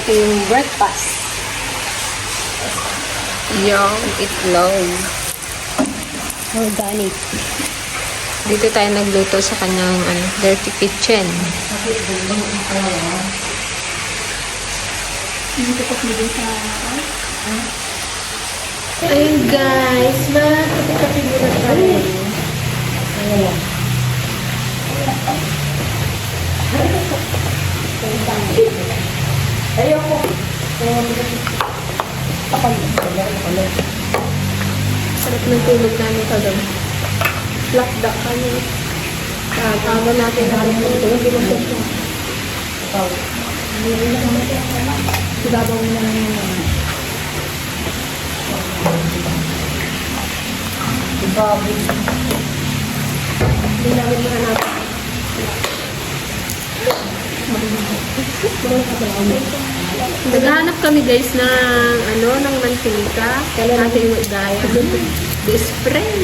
ating breakfast. Yung itlog. Organic. Dito tayo nagluto sa kanyang ano, dirty kitchen. Ayun guys, makapit-kapit muna tayo. Ayan. Ayoko. Sarap ng tulog namin kagabi. Lakdak kami. Ah, tama natin na rin ito. Hindi mo siya. Sigabaw mo na lang naman. Sigabaw. Hindi namin mahanap. Naghahanap kami guys ng ano, ng mantika. Natin yung gaya. Friend.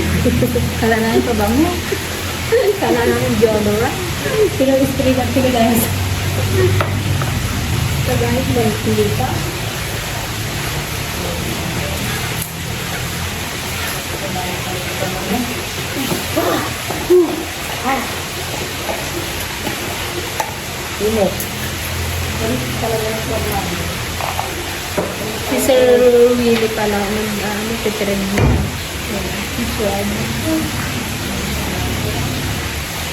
Kala na yung pabango. Kala namin deodorant. Pinag-spray lang sila guys. Kagahit na yung pilita. Init. Si Sir Willie pala, ano, titrend niya. Swag.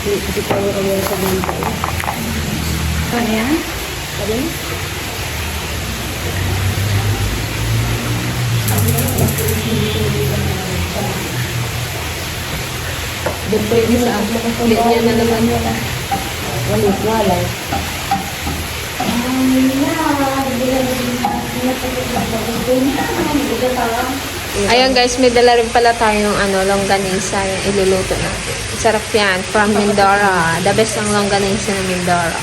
Hindi pa yung aware sa bintay. Ano yan? Sabi mo? Dito yung isa. Linya na naman yun. Walit, walay. Ayan guys, may dala rin pala tayong ano, longganisa yung iluluto natin. Sarap yan, from Mindoro. The best ang longganisa ng Mindoro.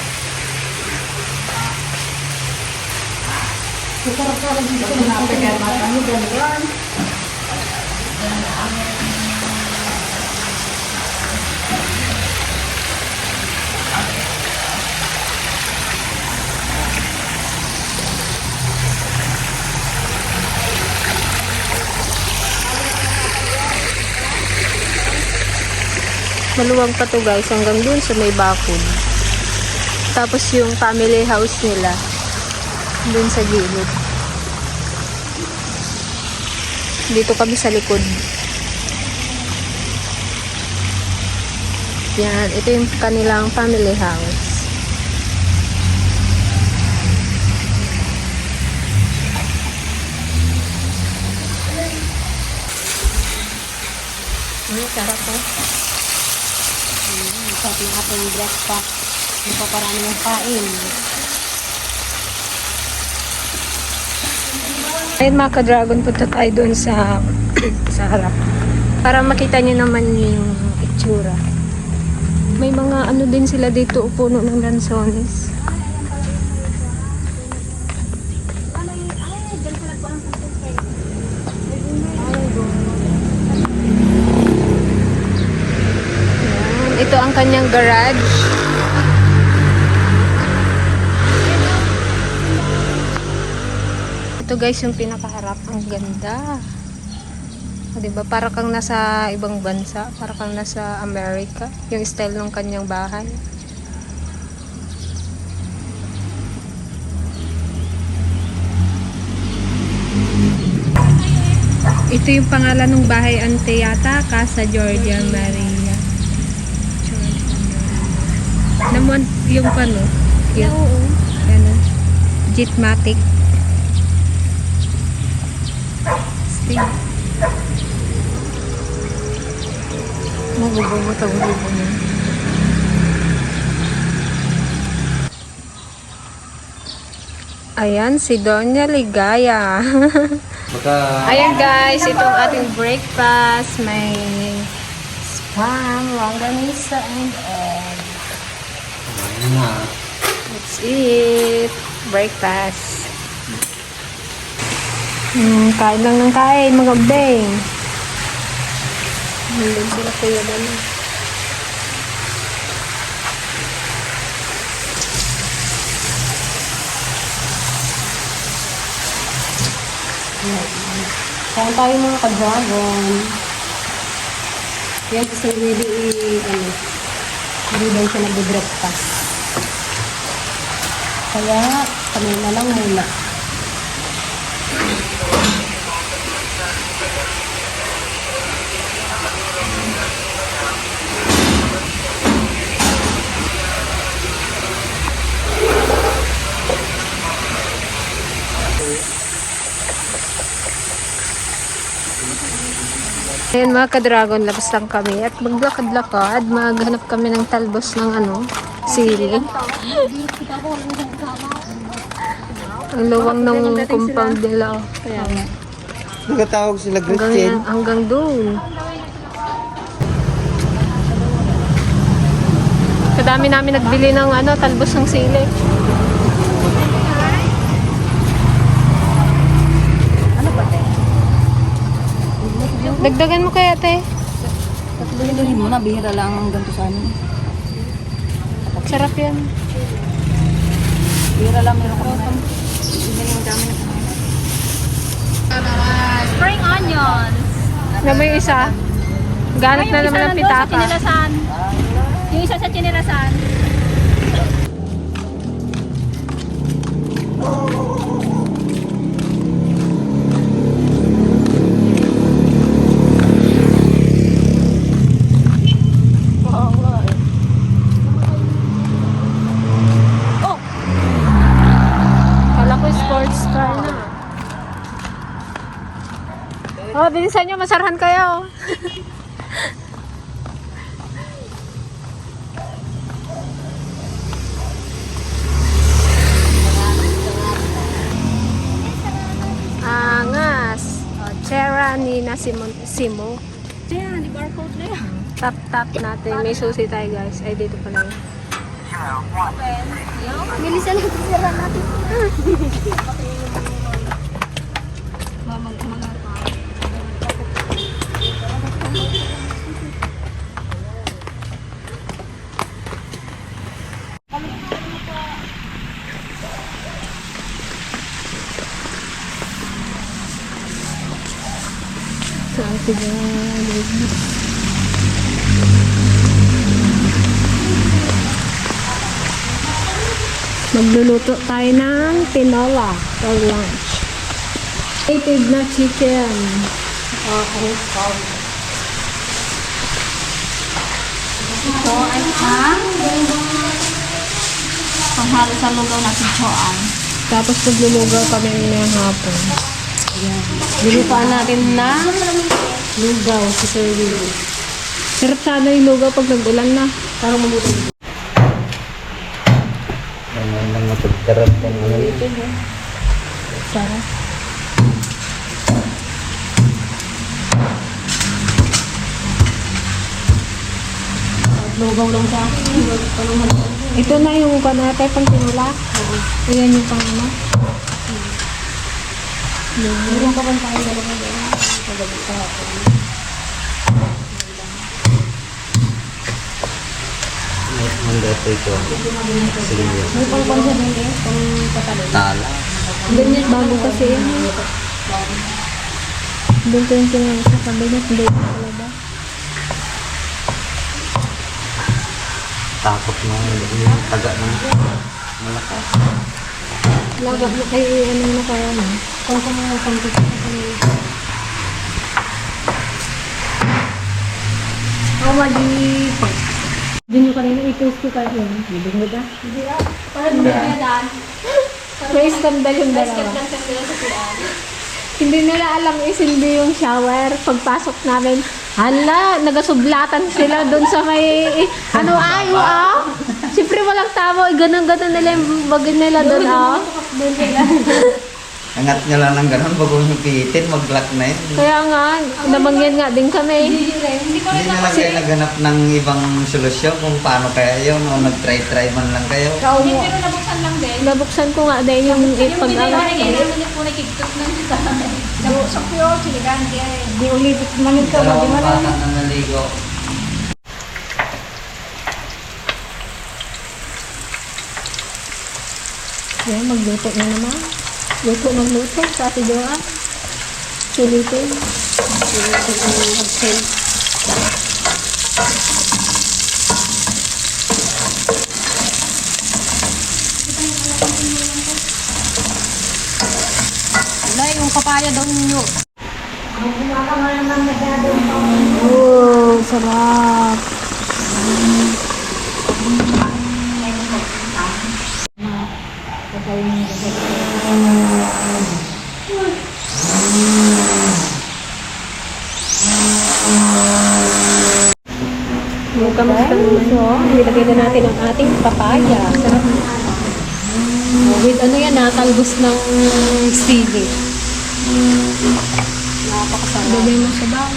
Maluwag pa to guys, hanggang dun sa may bakod. Tapos yung family house nila, dun sa gilid. Dito kami sa likod. Yan, ito yung kanilang family house. Ay, sarap oh. Sa ating ating breakfast. Hindi pa parang yung kain. Ayun mga ka-dragon, punta tayo doon sa, sa harap. Para makita niyo naman yung itsura. May mga ano din sila dito, puno ng lansones. Kanyang garage. Ito guys yung pinakaharap. Ang ganda. O, diba? Para kang nasa ibang bansa. Para kang nasa America. Yung style ng kanyang bahay. Ito yung pangalan ng bahay ante yata. Casa Georgia Maria. Georgia Maria. Naman yung pano. Yung, ano, Jitmatic. Sting. Magubugot ang gubo niya. Ayan, si Donya Ligaya. Baka Ayan guys, itong ating breakfast. May spam, longganisa, and egg na. Let's eat. Breakfast. Mm, kain lang ng kain, mga beng. Hindi sila kuya ba na. Kain tayo mga ka-dragon. Yan, kasi really, ano, hindi daw siya nag-breakfast. Kaya, kami na lang muna. Ayan mga ka-dragon, labas lang kami at maglakad-lakad, maghanap kami ng talbos ng ano, sili. Ang luwang ng compound nila. Kaya nga. Nagkatawag sila Hanggang, Christian. yan- hanggang doon. Kadami namin nagbili ng ano, talbos ng sili. Ano? Dagdagan mo kaya, te. Tatluhin mo na, bihira lang ang ganito sa amin. Sarap yan. Bihira lang meron ko. Bibili mo dami na Spring onions. Na may isa. Ganap na naman ang Sa pitaka. chinelasan. Yung isa sa chinelasan. Kala ko sports car na. Oh, bilisan nyo, masarhan kayo. Angas. Oh, Chera ni na Simon, Simo. Ayan, di barcode na yan. Tap tap natin. May susi tayo guys. Ay, dito pala yun. Bilisan lang sira natin. Ba? Magluluto tayo ng tinola for lunch. Native na chicken. Okay. Ito ay ang panghalo sa lugaw natin choan. Tapos maglulugaw kami ng hapon. Dilutaan natin na lugaw si Sir Willie. Sarap sana yung lugaw pag nag-ulan na. Para mabuti. Ano nang mapagkarap ng yun. Sarap. Lugaw lang sa akin. Ito na yung kanate pang tinula. Ayan yung pang ano. Meron ka bang tayo dalawa doon? Pagabi ka ako. Ang dito ito. Sige yun. May pang-pang din eh. Pang patalo. Tala. Ganyan bago kasi yan. Doon ko yung tinula sa kabinet. Hindi ko talaga. Takot na yung taga ng malakas. Laga na kayo ano na kaya no. Kung kung mga pang-pang Oh, mali. Diyan yung kanina i-post ko. Hindi mo ba? Parang bumili dan. May skandal yung dalawa. Sa sa kuan. Hindi nila alam isindi yung shower. Pagpasok namin, hala, nagasublatan sila doon sa may, eh, ano ayo ah. Siyempre walang tamo, eh, ganun-ganun nila yung bagay nila doon ah. Doon. Angat nyo lang ng ganun bago yung pihitin, mag-lock na yun. Kaya nga, namangyan nga din kami. Hindi ko Hindi rin na lang kayo naghanap ng ibang solusyon kung paano kaya yun o nag-try-try man lang kayo. Hindi pero nabuksan lang din. Nabuksan ko nga din yung Yung ipag binili ko rin, hindi mo po nakikita ng isa. Nabuksan ko yun, siligan. Di ulit manig ka. Dalawang bata na naligo. Yan, magluto na naman. Luto ng luto sa ati Joa. Sulitin. Sulitin ang absent. Wala, yung papaya daw ninyo. Oh, sarap. Yung kamusta naman so, nilagay na natin ang ating papaya. Sarap. Oh, with ano yan ha, talbos ng sili. Napakasarap. Lagay mo sa bang.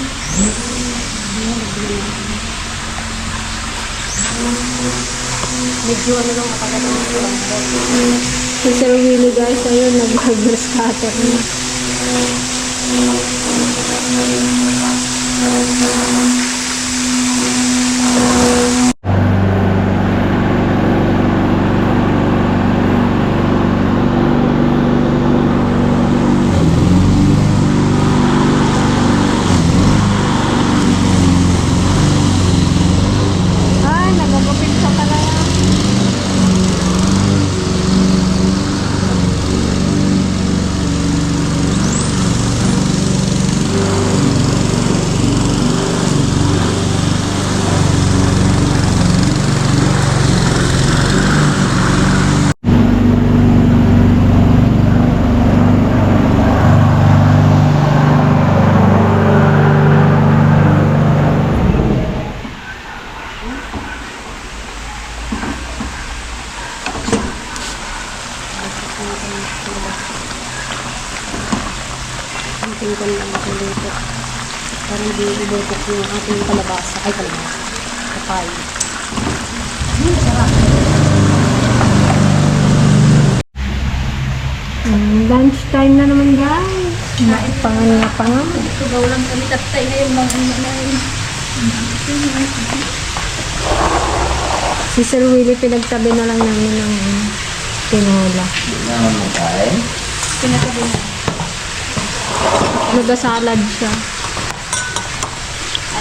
Medyo ano lang matagal ng Si Sir Willie guys, ayun, nag-harbor scatter. Ay, nagagupit sa pala. Ating ko lang makulito. Ibulkok yung ating kalabasa. Ay, kalabasa. Kapay. Mm, lunch time na naman guys. Pangan na pangan. Sugaw lang kami tatay ngayon lang ano na yun. Si Sir Willie pinagtabi na lang namin ng tinola. Hindi naman mo kain. Pinatabi na. Nagasalad siya.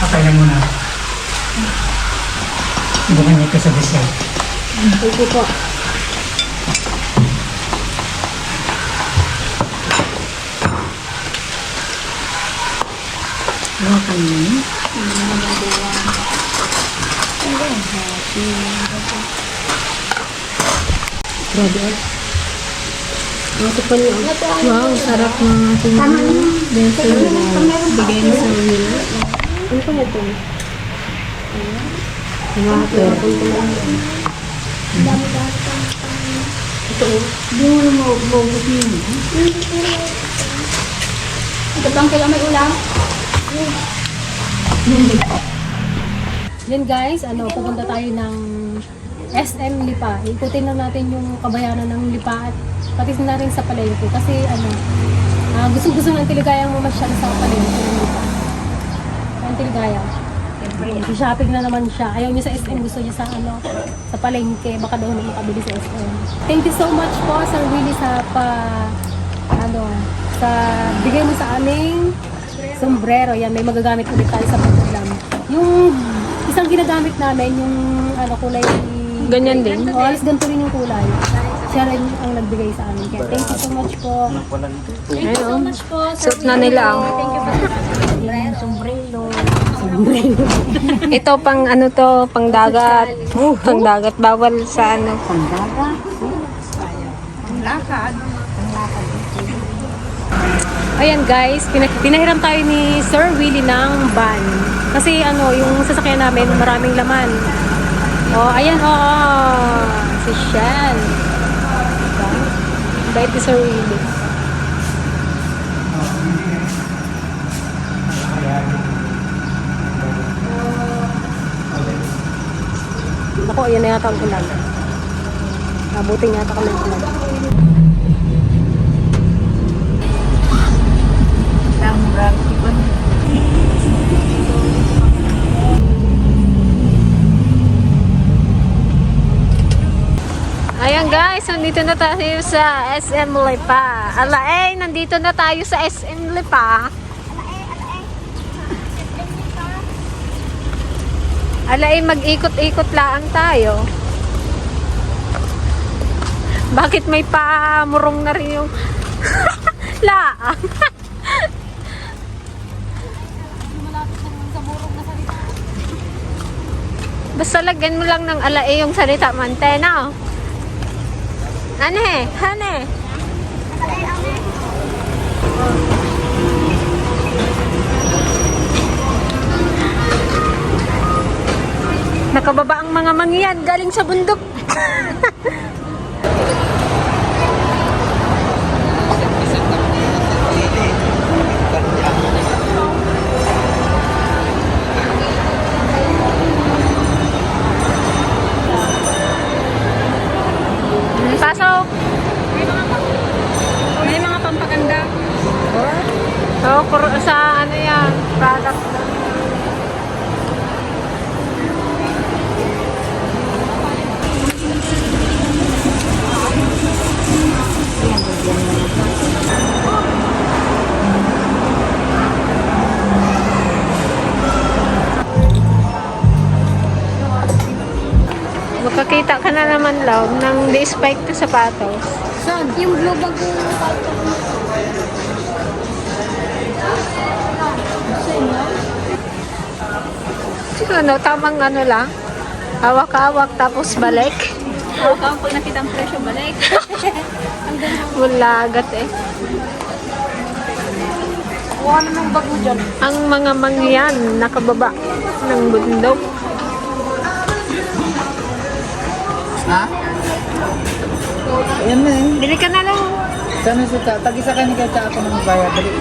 Okay na muna. Bukan niya kasabi siya. Thank you po. Grabe ah. Ang pa niyo. Wow, sarap ng ating beso. Bigay ni Sir Will. Ano pa ito? Water. Ito oh. Hindi mo na mabubot yun. Ito bang kailan may ulam? Yan guys, ano, pupunta tayo ng SM Lipa. Ikutin lang natin yung kabayanan ng Lipa at pati na rin sa palengke. Kasi ano, ah, gusto-gusto ng tiligayang mamasyal sa palengke ng Lipa. Tiligayang. Siyempre, shopping na naman siya. Ayaw niya sa SM, gusto niya sa ano, sa palengke. Baka daw na makabili sa SM. Thank you so much po, Sir Willie, sa pa, ano, sa bigay mo sa aming sombrero. Yan, may magagamit ulit tayo sa pag-ulam. Yung isang ginagamit namin, yung ano, kulay... Ganyan din? O, alas ganito rin yung kulay. Siya rin ang nagbigay sa amin. Kaya thank you so much po. Thank you so much po. Sir oh. Thank you for Sombrero. Ito pang ano to, pang dagat. pang dagat. Bawal sa ano. Ayan guys, pina- pinahiram tayo ni Sir Willie ng van. Kasi ano, yung sasakyan namin maraming laman. Oh, ayan oh, si Shan. Diba? Bait ni Sir Willie. Ko, yun na yata ang ulan. Abutin yata kami ng ulan. Ayan guys, nandito na tayo sa SM Lipa. Ala eh, nandito na tayo sa SM Lipa. Ala eh, mag-ikot-ikot lang tayo. Bakit may pamurong na rin yung laang? Basta lagyan mo lang ng ala eh yung salita mantena. Oh. Ane, ane. Nakababa ang mga mangyan galing sa bundok. Pasok. May mga pampaganda. Oh, kur- sa ano yan, product. Naman, love, ng di-spike na sapatos. Saan? Yung blue bag ko. Ano, tamang ano lang? Hawak-hawak tapos balik? Oh, pag nakita ang presyo, balik. Wala agat eh. Kuha na ng bag mo dyan. Ang mga mangyan nakababa ng bundok. Ha? Yan na eh. Bili ka na lang. Sana sa cha, tagisa ka ni kaya cha ako ng bayad. Dali.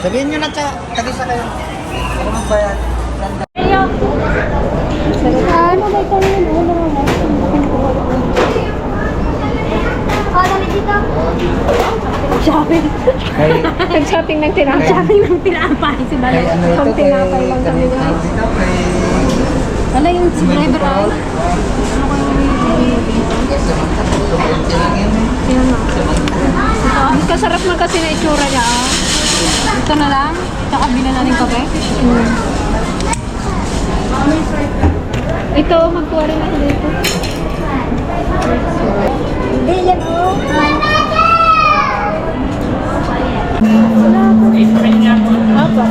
Sabihin nyo na cha, tagisa kayo. Ako magbayad. Ano ba ito yun? Ano ba Ano dito? Shopping. Kay, Nag-shopping ng tinapay. Shopping ng tinapay si kay Balay. ano ito, Pang kay tinapay lang kami, kay... Wala yung subscriber ay. Yan o. Ang kasarap man kasi na itsura niya. ah. Ito na lang. Tsaka bilan na ng kape. Ito, magkuha rin ako dito. Hindi yan oh. Apa?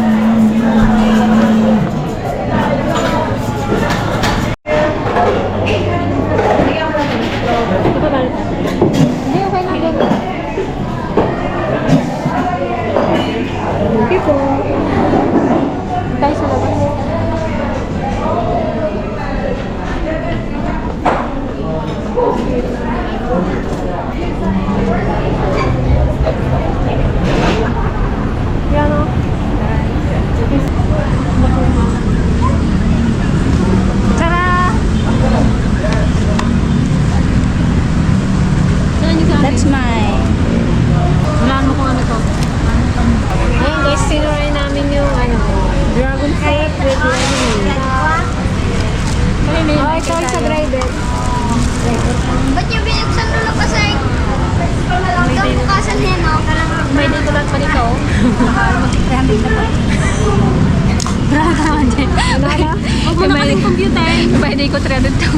Ito ba? Hindi, okay na doon. Okay po. Tayo sa labas. Yan o. Tara! That's my... Hulaan mo kung ano to. Ayun guys, tinuray namin yung ano, dragon fruit with lemon. Oh, ito sa driver. Ba't niyo binuksan dulo pa sa Ikaw bukasan yan, no? May day ko lang pa dito. Baka mag-trending na pa. Huwag mo na kaling computer. May day ko trended to.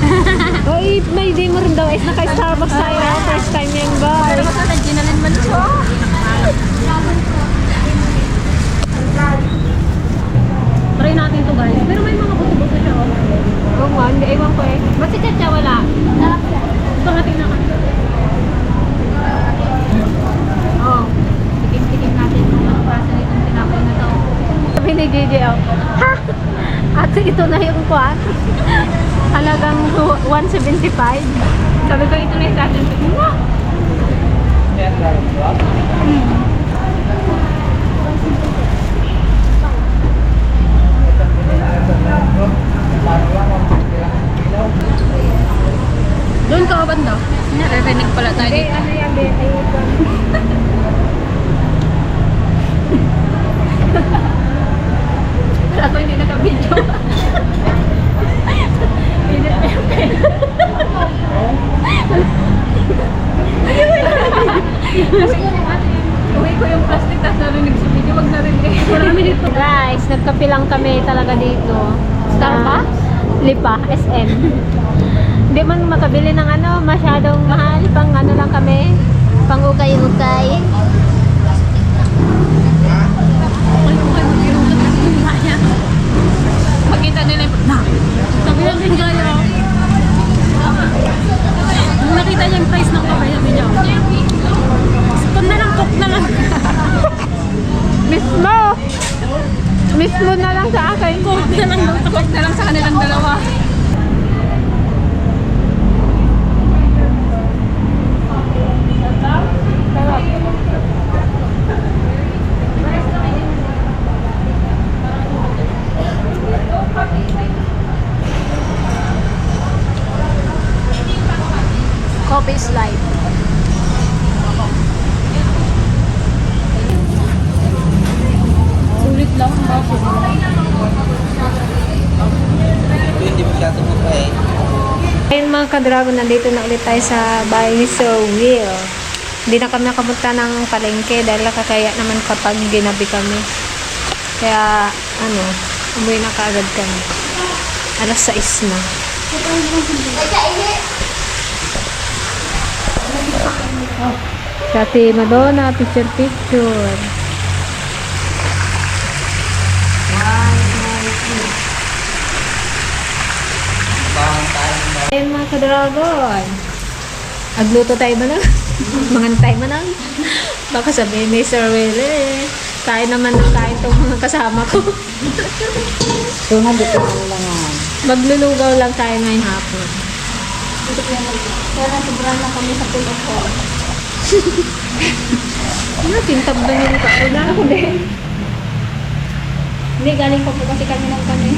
Oy, may day mo rin daw. Is naka-Starbucks tayo. First time yan, guys. Baka nag-ginalin man siya. Try natin to guys. Pero may mga buto-buto siya. oh. Oo nga, hindi. Ko eh. Ba't si Chacha wala? Ito nga tingnan ka. sabi ni JJ, ha? At ito na yung kwan. Halagang 175. Sabi ko, ito na yung satin. Wow! Hmm. Doon ka ba daw? Naririnig pala tayo dito. Ano yan, be? Ayun. Ako hindi naka-video. Hindi na yung Uwi ko yung plastic tapos narinig sa video. Wag narinig. Marami dito. Guys, nagkape lang kami talaga dito. Starbucks? Lipa, SM. Hindi man makabili ng ano, masyadong mahal. Pang ano lang kami. Pang ukay-ukay. Makita nila yung... Na! Sabi lang din gaya. Nung nakita niya yung price ng kape, sabi niya, Spoon na lang, cook na lang. Mismo! Mismo na lang sa akin. Cook na lang, cook na lang sa kanilang dalawa. Coffee is life. Sulit lang ang baso. Ito hindi masyado mo pa eh. Ayun mga kadragon, nandito na ulit tayo sa bahay ni Sir Will. Hindi na kami nakapunta ng palengke dahil kakaya naman kapag ginabi kami. Kaya, ano, umuwi na kaagad kami. Alas 6 na. Sa si Madonna, picture picture. Ayun mga kadragon. Agluto tayo ba na? Mangantay mo na? Baka sabihin ni Sir Will eh. Kain naman ng kain tong mga kasama ko. So, nandito ang langan. Maglulugaw lang tayo ngayong hapon. Pero sobrang na kami sa tulog ko. Ano, tintab ba niyo ka? Wala ako din. Hindi, galing pa po kasi kami ng kami.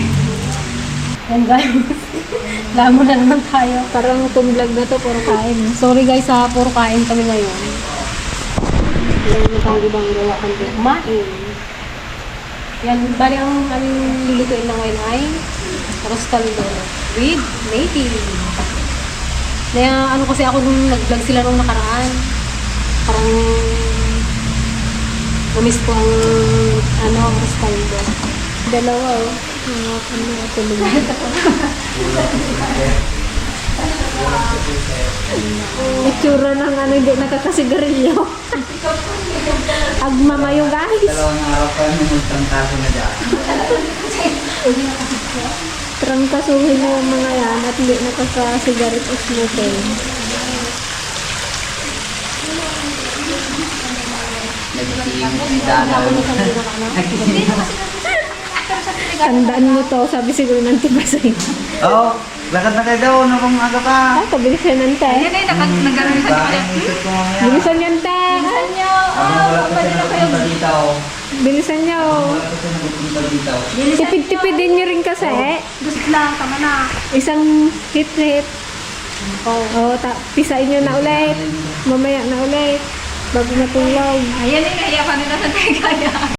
Yan guys. Lamo na naman tayo. Parang itong vlog na to, puro kain. Sorry guys ha, puro kain kami ngayon. Wala naman tayong ibang gawa kundi kumain. Yan, bali ang aming lulutuin na ngayon ay rostaldo with native. Kaya ano kasi ako nung nag-vlog sila nung nakaraan. Parang Namiss ko ang ano, rostaldo. Dalawa oh. Mga ano, tulog. Itsura ng ano, hindi nakakasigarilyo. Agmamayo guys. Dalawang araw pa nung magtangkaso na dyan. Trangkasuhin mo yung mga yan at hindi nakakasigarit o smoking. Nagsisimot si Dalaw. Tandaan mo to, sabi siguro ng tiba sa'yo. Oo, lakad na kayo daw. Ano aga pa? Ah, kabilis yan ng te. Yan ay, nag- nag-aroon sa Bakit isip ko mamaya? Bilisan yan te. Habang wala pa siya nagpunta dito. Bilisan niyo. Wala pa siya nagpunta dito. Tipid-tipidin niyo rin kasi. Gusto lang, tama na. Isang hit-hit. Oo, oh, ta pisain nyo na ulit. Mamaya na ulit. Bago matulog. Ayan ay, nahiya pa nila sa kaya.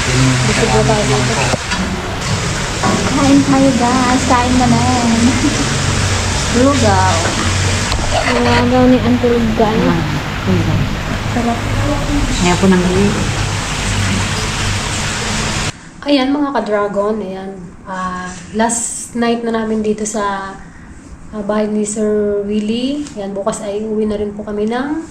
ah? Sige yun. Juan? Kain tayo guys. Kain na men. Lugaw. Lugaw ni Auntie Lugan. Kaya po nang. Ayan mga ka-dragon, ayan. Ah, last night na namin dito sa ah, bahay ni Sir Willie. Ayan, bukas ay uwi na rin po kami ng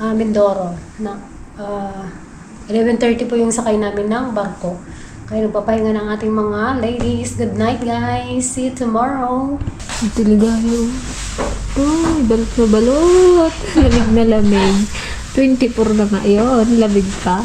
ah, Mindoro. Na, ah, 11.30 po yung sakay namin ng barko. Kaya nagpapahinga ng ating mga ladies. Good night guys. See you tomorrow. Ito ligayo. Uy, balot na balot. Lamig na lamig. 24 na nga yun. Lamig pa.